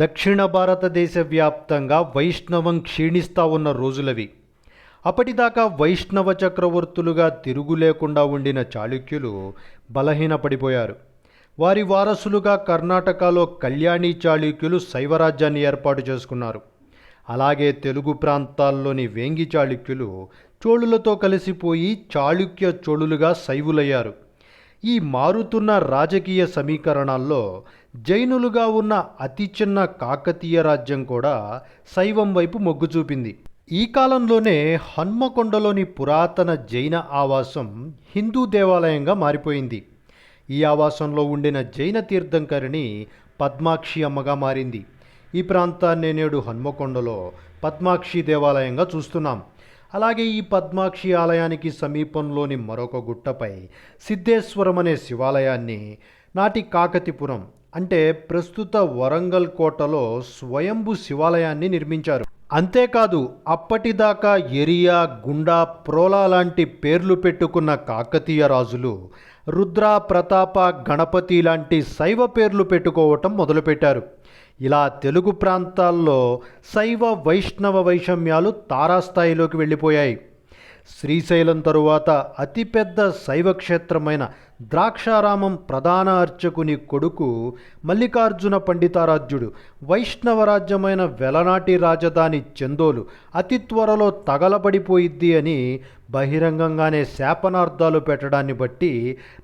దక్షిణ భారతదేశ వ్యాప్తంగా వైష్ణవం క్షీణిస్తా ఉన్న రోజులవి. అప్పటిదాకా వైష్ణవ చక్రవర్తులుగా తిరుగు లేకుండా ఉండిన చాళుక్యులు బలహీనపడిపోయారు. వారి వారసులుగా కర్ణాటకలో కళ్యాణి చాళుక్యులు శైవరాజ్యాన్ని ఏర్పాటు చేసుకున్నారు. అలాగే తెలుగు ప్రాంతాల్లోని వేంగి చాళుక్యులు చోళులతో కలిసిపోయి చాళుక్య చోళులుగా శైవులయ్యారు. ఈ మారుతున్న రాజకీయ సమీకరణాల్లో జైనులుగా ఉన్న అతి చిన్న కాకతీయ రాజ్యం కూడా శైవం వైపు మొగ్గు చూపింది. ఈ కాలంలోనే హన్మకొండలోని పురాతన జైన ఆవాసం హిందూ దేవాలయంగా మారిపోయింది. ఈ ఆవాసంలో ఉండిన జైన తీర్థంకరిణి పద్మాక్షి అమ్మగా మారింది. ఈ ప్రాంతాన్ని నేడు హన్మకొండలో పద్మాక్షి దేవాలయంగా చూస్తున్నాం. అలాగే ఈ పద్మాక్షి ఆలయానికి సమీపంలోని మరొక గుట్టపై సిద్ధేశ్వరం అనే శివాలయాన్ని నాటి కాకతిపురం అంటే ప్రస్తుత వరంగల్ కోటలో స్వయంభు శివాలయాన్ని నిర్మించారు. అంతేకాదు అప్పటిదాకా ఎరియా గుండా ప్రోలా లాంటి పేర్లు పెట్టుకున్న కాకతీయ రాజులు రుద్ర ప్రతాప గణపతి లాంటి శైవ పేర్లు పెట్టుకోవటం మొదలుపెట్టారు. ఇలా తెలుగు ప్రాంతాల్లో శైవ వైష్ణవ వైషమ్యాలు తారాస్థాయిలోకి వెళ్ళిపోయాయి. శ్రీశైలం తరువాత అతిపెద్ద శైవ క్షేత్రమైన ద్రాక్షారామం ప్రధాన అర్చకుని కొడుకు మల్లికార్జున పండితారాధ్యుడు వైష్ణవ రాజ్యమైన వెలనాటి రాజధాని చందోలు అతి త్వరలో తగలబడిపోయిద్ది అని బహిరంగంగానే శాపనార్థాలు పెట్టడాన్ని బట్టి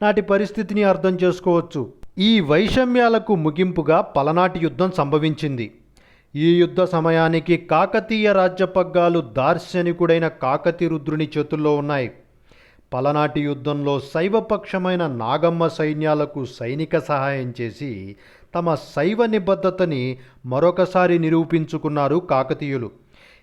నాటి పరిస్థితిని అర్థం చేసుకోవచ్చు. ఈ వైషమ్యాలకు ముగింపుగా పలనాటి యుద్ధం సంభవించింది. ఈ యుద్ధ సమయానికి కాకతీయ రాజ్యపగ్గాలు దార్శనికుడైన కాకతిరుద్రుని చేతుల్లో ఉన్నాయి. పలనాటి యుద్ధంలో శైవపక్షమైన నాగమ్మ సైన్యాలకు సైనిక సహాయం చేసి తమ శైవ నిబద్ధతని మరొకసారి నిరూపించుకున్నారు కాకతీయులు.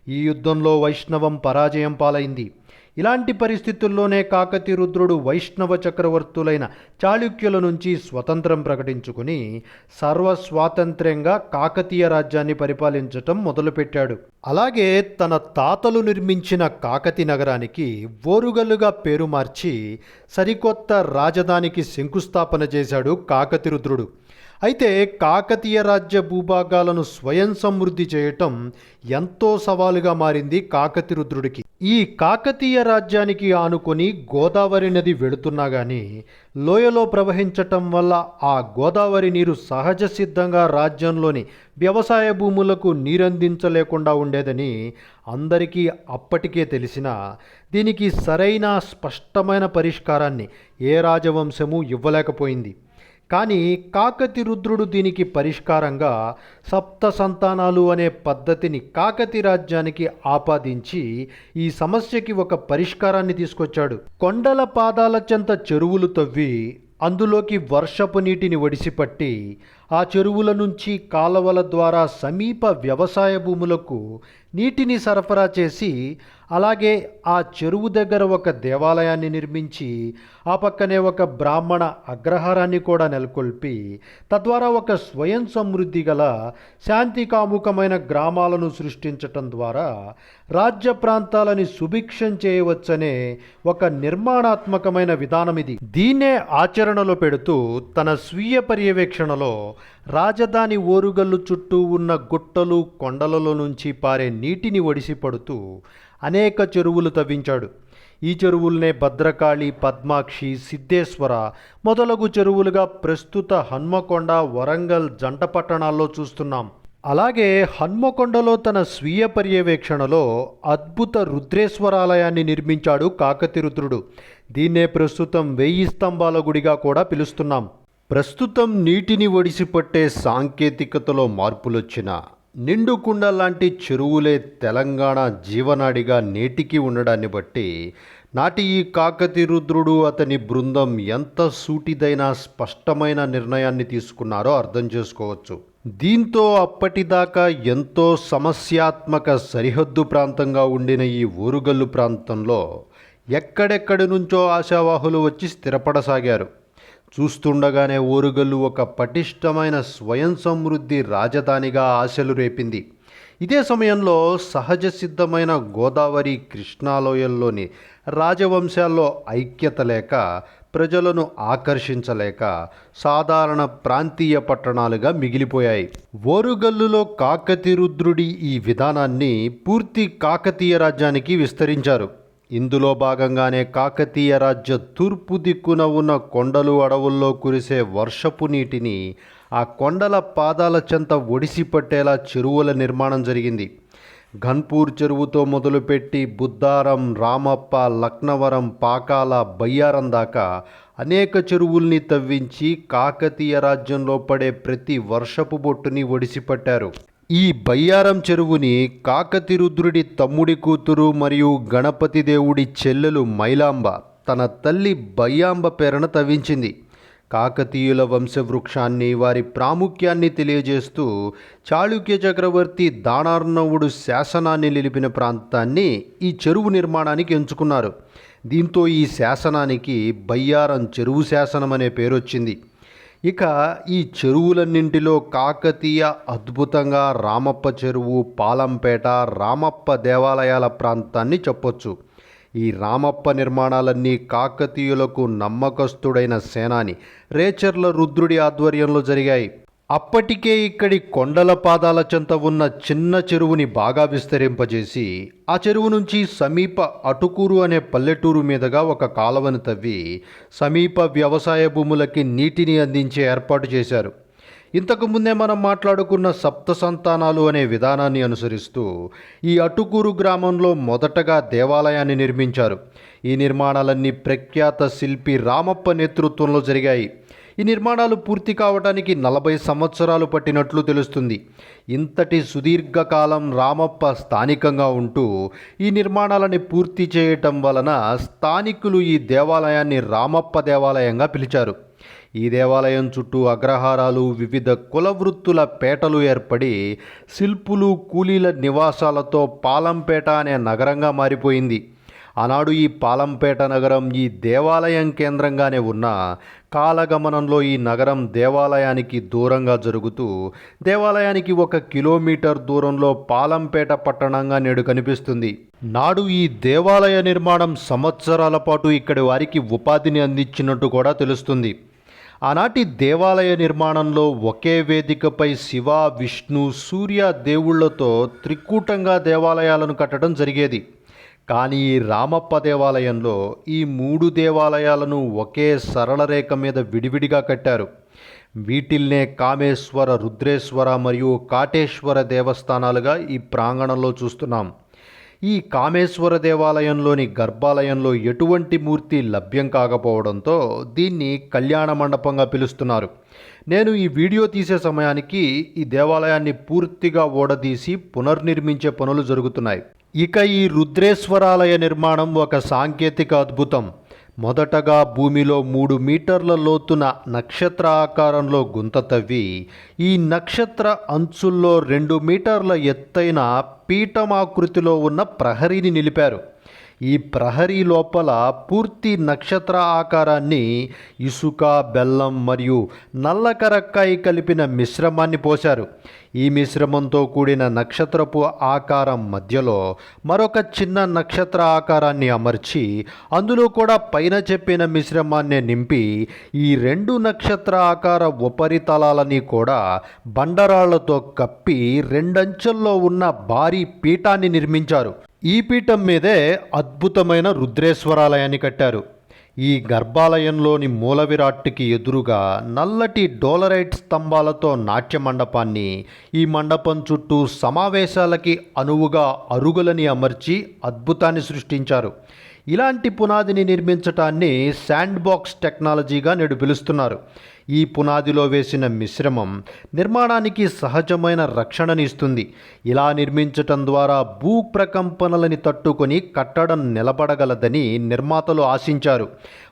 ఈ యుద్ధంలో వైష్ణవం పరాజయం పాలైంది. ఇలాంటి పరిస్థితుల్లోనే కాకతిరుద్రుడు వైష్ణవ చక్రవర్తులైన చాళుక్యుల నుంచి స్వతంత్రం ప్రకటించుకుని సర్వస్వాతంత్ర్యంగా కాకతీయ రాజ్యాన్ని పరిపాలించటం మొదలుపెట్టాడు. అలాగే తన తాతలు నిర్మించిన కాకతి నగరానికి ఓరుగల్లుగా పేరు మార్చి సరికొత్త రాజధానికి శంకుస్థాపన చేశాడు కాకతిరుద్రుడు అయితే కాకతీయ రాజ్య భూభాగాలను స్వయం సమృద్ధి చేయటం ఎంతో సవాలుగా మారింది కాకతిరుద్రుడికి ఈ కాకతీయ రాజ్యానికి ఆనుకొని గోదావరి నది వెళుతున్నా కానీ లోయలో ప్రవహించటం వల్ల ఆ గోదావరి నీరు సహజ సిద్ధంగా రాజ్యంలోని వ్యవసాయ భూములకు నీరందించలేకుండా ఉండేదని అందరికీ అప్పటికే తెలిసిన దీనికి సరైన స్పష్టమైన పరిష్కారాన్ని ఏ రాజవంశము ఇవ్వలేకపోయింది. కానీ కాకతి రుద్రుడు దీనికి పరిష్కారంగా సప్త సంతానాలు అనే పద్ధతిని కాకతి రాజ్యానికి ఆపాదించి ఈ సమస్యకి ఒక పరిష్కారాన్ని తీసుకొచ్చాడు. కొండల పాదాల చెంత చెరువులు తవ్వి అందులోకి వర్షపు నీటిని ఒడిసిపట్టి ఆ చెరువుల నుంచి కాలవల ద్వారా సమీప వ్యవసాయ భూములకు నీటిని సరఫరా చేసి అలాగే ఆ చెరువు దగ్గర ఒక దేవాలయాన్ని నిర్మించి ఆ పక్కనే ఒక బ్రాహ్మణ అగ్రహారాన్ని కూడా నెలకొల్పి తద్వారా ఒక స్వయం సమృద్ధి గల శాంతి కాముకమైన గ్రామాలను సృష్టించటం ద్వారా రాజ్య ప్రాంతాలని సుభిక్షం చేయవచ్చనే ఒక నిర్మాణాత్మకమైన విధానం ఇది దీన్నే ఆచరణలో పెడుతూ తన స్వీయ పర్యవేక్షణలో రాజధాని ఓరుగల్లు చుట్టూ ఉన్న గుట్టలు కొండలలో నుంచి పారే నీటిని ఒడిసి పడుతూ అనేక చెరువులు తవ్వించాడు. ఈ చెరువుల్నే భద్రకాళి పద్మాక్షి సిద్ధేశ్వర మొదలగు చెరువులుగా ప్రస్తుత హన్మకొండ వరంగల్ జంట పట్టణాల్లో చూస్తున్నాం. అలాగే హన్మకొండలో తన స్వీయ పర్యవేక్షణలో అద్భుత రుద్రేశ్వరాలయాన్ని నిర్మించాడు కాకతిరుద్రుడు. దీన్నే ప్రస్తుతం వెయ్యి స్తంభాల గుడిగా కూడా పిలుస్తున్నాం. ప్రస్తుతం నీటిని ఒడిసిపట్టే సాంకేతికతలో మార్పులొచ్చిన నిండుకుండ లాంటి చెరువులే తెలంగాణ జీవనాడిగా నేటికి ఉండడాన్ని బట్టి నాటి ఈ కాకతిరుద్రుడు అతని బృందం ఎంత సూటిదైన స్పష్టమైన నిర్ణయాన్ని తీసుకున్నారో అర్థం చేసుకోవచ్చు. దీంతో అప్పటిదాకా ఎంతో సమస్యాత్మక సరిహద్దు ప్రాంతంగా ఉండిన ఈ ఊరుగల్లు ప్రాంతంలో ఎక్కడెక్కడి నుంచో ఆశావాహులు వచ్చి స్థిరపడసాగారు. చూస్తుండగానే ఓరుగల్లు ఒక పటిష్టమైన స్వయం సమృద్ధి రాజధానిగా ఆశలు రేపింది. ఇదే సమయంలో సహజ సిద్ధమైన గోదావరి కృష్ణాలోయల్లోని రాజవంశాల్లో ఐక్యత లేక ప్రజలను ఆకర్షించలేక సాధారణ ప్రాంతీయ పట్టణాలుగా మిగిలిపోయాయి. ఓరుగల్లులో కాకతిరుద్రుడి ఈ విధానాన్ని పూర్తి కాకతీయ రాజ్యానికి విస్తరించారు. ఇందులో భాగంగానే కాకతీయ రాజ్య తూర్పు దిక్కున ఉన్న కొండలు అడవుల్లో కురిసే వర్షపు నీటిని ఆ కొండల పాదాల చెంత ఒడిసి పట్టేలా చెరువుల నిర్మాణం జరిగింది. ఘన్పూర్ చెరువుతో మొదలుపెట్టి బుద్దారం రామప్ప లక్నవరం పాకాల బయ్యారం దాకా అనేక చెరువుల్ని తవ్వించి కాకతీయ రాజ్యంలో పడే ప్రతి వర్షపు బొట్టుని ఒడిసిపట్టారు. ఈ బయ్యారం చెరువుని కాకతిరుద్రుడి తమ్ముడి కూతురు మరియు గణపతి దేవుడి చెల్లెలు మైలాంబ తన తల్లి బయ్యాంబ పేరున తవ్వించింది. కాకతీయుల వంశవృక్షాన్ని వారి ప్రాముఖ్యాన్ని తెలియజేస్తూ చాళుక్య చక్రవర్తి దానార్ణవుడు శాసనాన్ని నిలిపిన ప్రాంతాన్ని ఈ చెరువు నిర్మాణానికి ఎంచుకున్నారు. దీంతో ఈ శాసనానికి బయ్యారం చెరువు శాసనం అనే పేరు వచ్చింది ఇక ఈ చెరువులన్నింటిలో కాకతీయ అద్భుతంగా రామప్ప చెరువు పాలంపేట రామప్ప దేవాలయాల ప్రాంతాన్ని చెప్పొచ్చు. ఈ రామప్ప నిర్మాణాలన్నీ కాకతీయులకు నమ్మకస్తుడైన సేనాని. రేచర్ల రుద్రుడి ఆధ్వర్యంలో జరిగాయి. అప్పటికే ఇక్కడి కొండల పాదాల చెంత ఉన్న చిన్న చెరువుని బాగా విస్తరింపజేసి ఆ చెరువు నుంచి సమీప అటుకూరు అనే పల్లెటూరు మీదుగా ఒక కాలువను తవ్వి సమీప వ్యవసాయ భూములకి నీటిని అందించే ఏర్పాటు చేశారు. ఇంతకుముందే మనం మాట్లాడుకున్న సప్త సంతానాలు అనే విధానాన్ని అనుసరిస్తూ ఈ అటుకూరు గ్రామంలో మొదటగా దేవాలయాన్ని నిర్మించారు. ఈ నిర్మాణాలన్నీ ప్రఖ్యాత శిల్పి రామప్ప నేతృత్వంలో జరిగాయి. ఈ నిర్మాణాలు పూర్తి కావడానికి నలభై సంవత్సరాలు పట్టినట్లు తెలుస్తుంది. ఇంతటి సుదీర్ఘకాలం రామప్ప స్థానికంగా ఉంటూ ఈ నిర్మాణాలని పూర్తి చేయటం వలన స్థానికులు ఈ దేవాలయాన్ని రామప్ప దేవాలయంగా పిలిచారు. ఈ దేవాలయం చుట్టూ అగ్రహారాలు వివిధ కుల వృత్తుల పేటలు ఏర్పడి శిల్పులు కూలీల నివాసాలతో పాలంపేట అనే నగరంగా మారిపోయింది. ఆనాడు ఈ పాలంపేట నగరం ఈ దేవాలయం కేంద్రంగానే ఉన్న కాలగమనంలో ఈ నగరం దేవాలయానికి దూరంగా జరుగుతూ దేవాలయానికి ఒక కిలోమీటర్ దూరంలో పాలంపేట పట్టణంగా నేడు కనిపిస్తుంది. నాడు ఈ దేవాలయ నిర్మాణం సంవత్సరాల పాటు ఇక్కడి వారికి ఉపాధిని అందించినట్టు కూడా తెలుస్తుంది. ఆనాటి దేవాలయ నిర్మాణంలో ఒకే వేదికపై శివ విష్ణు సూర్య దేవుళ్ళతో త్రికూటంగా దేవాలయాలను కట్టడం జరిగేది. కానీ ఈ రామప్ప దేవాలయంలో ఈ మూడు దేవాలయాలను ఒకే సరళ రేఖ మీద విడివిడిగా కట్టారు. వీటిల్నే కామేశ్వర రుద్రేశ్వర మరియు కాటేశ్వర దేవస్థానాలుగా ఈ ప్రాంగణంలో చూస్తున్నాం. ఈ కామేశ్వర దేవాలయంలోని గర్భాలయంలో ఎటువంటి మూర్తి లభ్యం కాకపోవడంతో దీన్ని కళ్యాణ మండపంగా పిలుస్తున్నారు. నేను ఈ వీడియో తీసే సమయానికి ఈ దేవాలయాన్ని పూర్తిగా ఓడదీసి పునర్నిర్మించే పనులు జరుగుతున్నాయి. ఇక ఈ రుద్రేశ్వరాలయ నిర్మాణం ఒక సాంకేతిక అద్భుతం. మొదటగా భూమిలో మూడు మీటర్ల లోతున నక్షత్ర ఆకారంలో గుంత తవ్వి ఈ నక్షత్ర అంచుల్లో రెండు మీటర్ల ఎత్తైన పీఠమాకృతిలో ఉన్న ప్రహరీని నిలిపారు. ఈ ప్రహరీ లోపల పూర్తి నక్షత్ర ఆకారాన్ని ఇసుక బెల్లం మరియు నల్లకరక్కాయి కలిపిన మిశ్రమాన్ని పోశారు. ఈ మిశ్రమంతో కూడిన నక్షత్రపు ఆకారం మధ్యలో మరొక చిన్న నక్షత్ర ఆకారాన్ని అమర్చి అందులో కూడా పైన చెప్పిన మిశ్రమాన్ని నింపి ఈ రెండు నక్షత్ర ఆకార ఉపరితలాలని కూడా బండరాళ్ళతో కప్పి రెండంచెల్లో ఉన్న భారీ పీఠాన్ని నిర్మించారు. ఈ పీఠం మీదే అద్భుతమైన రుద్రేశ్వరాలయాన్ని కట్టారు. ఈ గర్భాలయంలోని మూల విరాట్కి ఎదురుగా నల్లటి డోలరైట్ స్తంభాలతో నాట్య మండపాన్ని ఈ మండపం చుట్టూ సమావేశాలకి అనువుగా అరుగులని అమర్చి అద్భుతాన్ని సృష్టించారు. ఇలాంటి పునాదిని నిర్మించటాన్ని శాండ్ బాక్స్ టెక్నాలజీగా నేడు పిలుస్తున్నారు. ఈ పునాదిలో వేసిన మిశ్రమం నిర్మాణానికి సహజమైన రక్షణని ఇస్తుంది. ఇలా నిర్మించటం ద్వారా భూ ప్రకంపనలని తట్టుకొని కట్టడం నిలబడగలదని నిర్మాతలు ఆశించారు.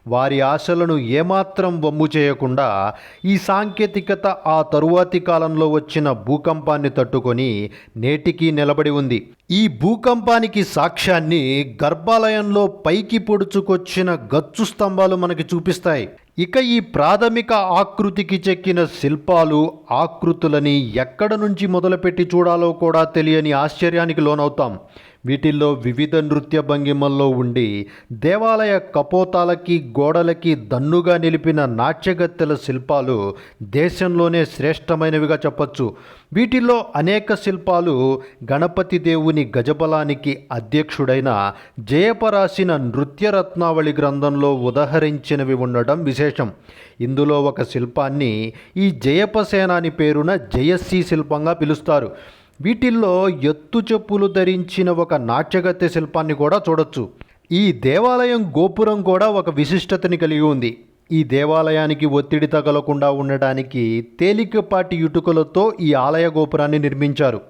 వారి ఆశలను ఏమాత్రం వమ్ము చేయకుండా ఈ సాంకేతికత ఆ తరువాతి కాలంలో వచ్చిన భూకంపాన్ని తట్టుకొని నేటికి నిలబడి ఉంది. ఈ భూకంపానికి సాక్ష్యాన్ని గర్భాలయంలో పైకి పొడుచుకొచ్చిన గచ్చు స్తంభాలు మనకి చూపిస్తాయి. ఇక ఈ ప్రాథమిక ఆకృతికి చెక్కిన శిల్పాలు ఆకృతులని ఎక్కడ నుంచి మొదలుపెట్టి చూడాలో కూడా తెలియని ఆశ్చర్యానికి లోనవుతాం. వీటిల్లో వివిధ నృత్య భంగిమల్లో ఉండి దేవాలయ కపోతాలకి గోడలకి దన్నుగా నిలిపిన నాట్యగత్తెల శిల్పాలు దేశంలోనే శ్రేష్టమైనవిగా చెప్పచ్చు. వీటిల్లో అనేక శిల్పాలు గణపతి దేవుని గజబలానికి అధ్యక్షుడైన జయపరాసిన నృత్యరత్నావళి గ్రంథంలో ఉదహరించినవి ఉండడం విశేషం. ఇందులో ఒక శిల్పాన్ని ఈ జయపసేనాని పేరున జయశ్రీ శిల్పంగా పిలుస్తారు. వీటిల్లో ఎత్తు చెప్పులు ధరించిన ఒక నాట్యగత్తె శిల్పాన్ని కూడా చూడొచ్చు. ఈ దేవాలయం గోపురం కూడా ఒక విశిష్టతని కలిగి ఉంది. ఈ దేవాలయానికి ఒత్తిడి తగలకుండా ఉండడానికి తేలికపాటి ఇటుకలతో ఈ ఆలయ గోపురాన్ని నిర్మించారు.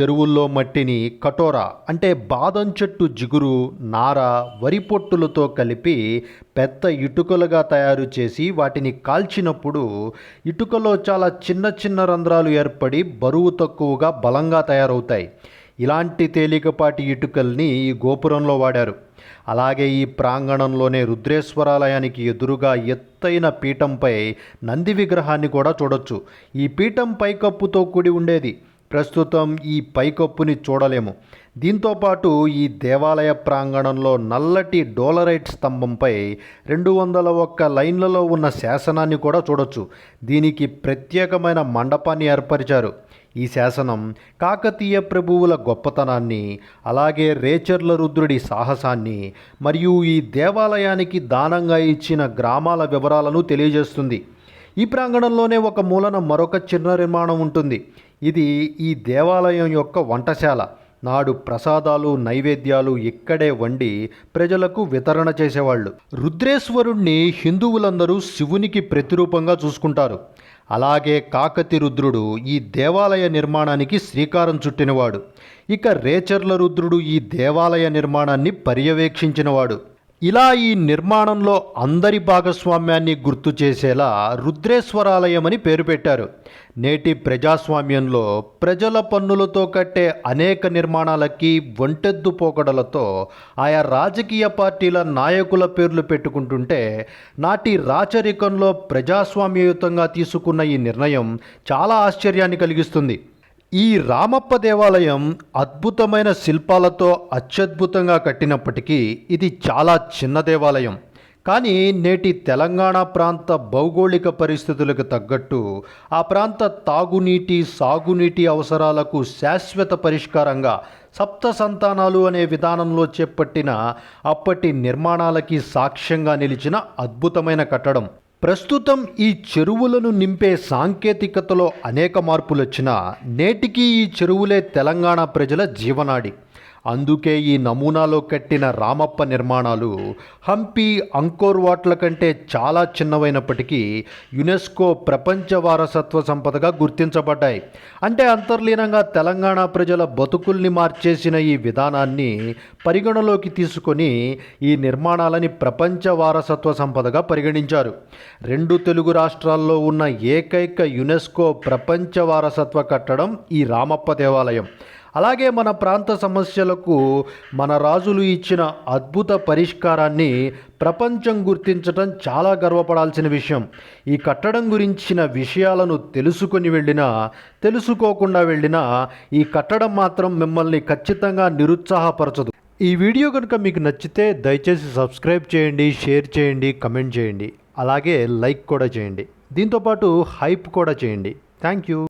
చెరువుల్లో మట్టిని కటోరా అంటే బాదం చెట్టు జిగురు నార వరి పొట్టులతో కలిపి పెద్ద ఇటుకలుగా తయారు చేసి వాటిని కాల్చినప్పుడు ఇటుకలో చాలా చిన్న చిన్న రంధ్రాలు ఏర్పడి బరువు తక్కువగా బలంగా తయారవుతాయి. ఇలాంటి తేలికపాటి ఇటుకల్ని ఈ గోపురంలో వాడారు. అలాగే ఈ ప్రాంగణంలోనే రుద్రేశ్వరాలయానికి ఎదురుగా ఎత్తైన పీఠంపై నంది విగ్రహాన్ని కూడా చూడొచ్చు. ఈ పీఠం పైకప్పుతో కూడి ఉండేది. ప్రస్తుతం ఈ పైకప్పుని చూడలేము. దీంతోపాటు ఈ దేవాలయ ప్రాంగణంలో నల్లటి డోలరైట్ స్తంభంపై రెండు వందల ఒక్క లైన్లలో ఉన్న శాసనాన్ని కూడా చూడొచ్చు. దీనికి ప్రత్యేకమైన మండపాన్ని ఏర్పరిచారు. ఈ శాసనం కాకతీయ ప్రభువుల గొప్పతనాన్ని అలాగే రేచర్ల రుద్రుడి సాహసాన్ని మరియు ఈ దేవాలయానికి దానంగా ఇచ్చిన గ్రామాల వివరాలను తెలియజేస్తుంది. ఈ ప్రాంగణంలోనే ఒక మూలన మరొక చిన్న నిర్మాణం ఉంటుంది. ఇది ఈ దేవాలయం యొక్క వంటశాల. నాడు ప్రసాదాలు నైవేద్యాలు ఇక్కడే వండి ప్రజలకు వితరణ చేసేవాళ్ళు. రుద్రేశ్వరుణ్ణి హిందువులందరూ శివునికి ప్రతిరూపంగా చూసుకుంటారు. అలాగే కాకతి రుద్రుడు ఈ దేవాలయ నిర్మాణానికి శ్రీకారం చుట్టినవాడు. ఇక రేచర్ల రుద్రుడు ఈ దేవాలయ నిర్మాణాన్ని పర్యవేక్షించినవాడు. ఇలా ఈ నిర్మాణంలో అందరి భాగస్వామ్యాన్ని గుర్తు చేసేలా రుద్రేశ్వరాలయమని పేరు పెట్టారు. నేటి ప్రజాస్వామ్యంలో ప్రజల పన్నులతో కట్టే అనేక నిర్మాణాలకి ఒంటెద్దు పోకడలతో ఆయా రాజకీయ పార్టీల నాయకుల పేర్లు పెట్టుకుంటుంటే నాటి రాచరికంలో ప్రజాస్వామ్యయుతంగా తీసుకున్న ఈ నిర్ణయం చాలా ఆశ్చర్యాన్ని కలిగిస్తుంది. ఈ రామప్ప దేవాలయం అద్భుతమైన శిల్పాలతో అత్యద్భుతంగా కట్టినప్పటికీ ఇది చాలా చిన్న దేవాలయం. కానీ నేటి తెలంగాణ ప్రాంత భౌగోళిక పరిస్థితులకు తగ్గట్టు ఆ ప్రాంత తాగునీటి సాగునీటి అవసరాలకు శాశ్వత పరిష్కారంగా సప్త సంతానాలు అనే విధానంలో చేపట్టిన అప్పటి నిర్మాణాలకి సాక్ష్యంగా నిలిచిన అద్భుతమైన కట్టడం. ప్రస్తుతం ఈ చెరువులను నింపే సాంకేతికతలో అనేక మార్పులు వచ్చినా నేటికి ఈ చెరువులే తెలంగాణ ప్రజల జీవనాడి. అందుకే ఈ నమూనాలో కట్టిన రామప్ప నిర్మాణాలు హంపి అంకోర్ వాట్ల కంటే చాలా చిన్నవైనప్పటికీ యునెస్కో ప్రపంచ వారసత్వ సంపదగా గుర్తించబడ్డాయి. అంటే అంతర్లీనంగా తెలంగాణ ప్రజల బతుకుల్ని మార్చేసిన ఈ విధానాన్ని పరిగణలోకి తీసుకొని ఈ నిర్మాణాలని ప్రపంచ వారసత్వ సంపదగా పరిగణించారు. రెండు తెలుగు రాష్ట్రాల్లో ఉన్న ఏకైక యునెస్కో ప్రపంచ వారసత్వ కట్టడం ఈ రామప్ప దేవాలయం. అలాగే మన ప్రాంత సమస్యలకు మన రాజులు ఇచ్చిన అద్భుత పరిష్కారాన్ని ప్రపంచం గుర్తించడం చాలా గర్వపడాల్సిన విషయం. ఈ కట్టడం గురించిన విషయాలను తెలుసుకొని వెళ్ళినా తెలుసుకోకుండా వెళ్ళినా ఈ కట్టడం మాత్రం మిమ్మల్ని ఖచ్చితంగా నిరుత్సాహపరచదు. ఈ వీడియో కనుక మీకు నచ్చితే దయచేసి సబ్స్క్రైబ్ చేయండి షేర్ చేయండి కమెంట్ చేయండి. అలాగే లైక్ కూడా చేయండి. దీంతోపాటు హైప్ కూడా చేయండి. Thank you.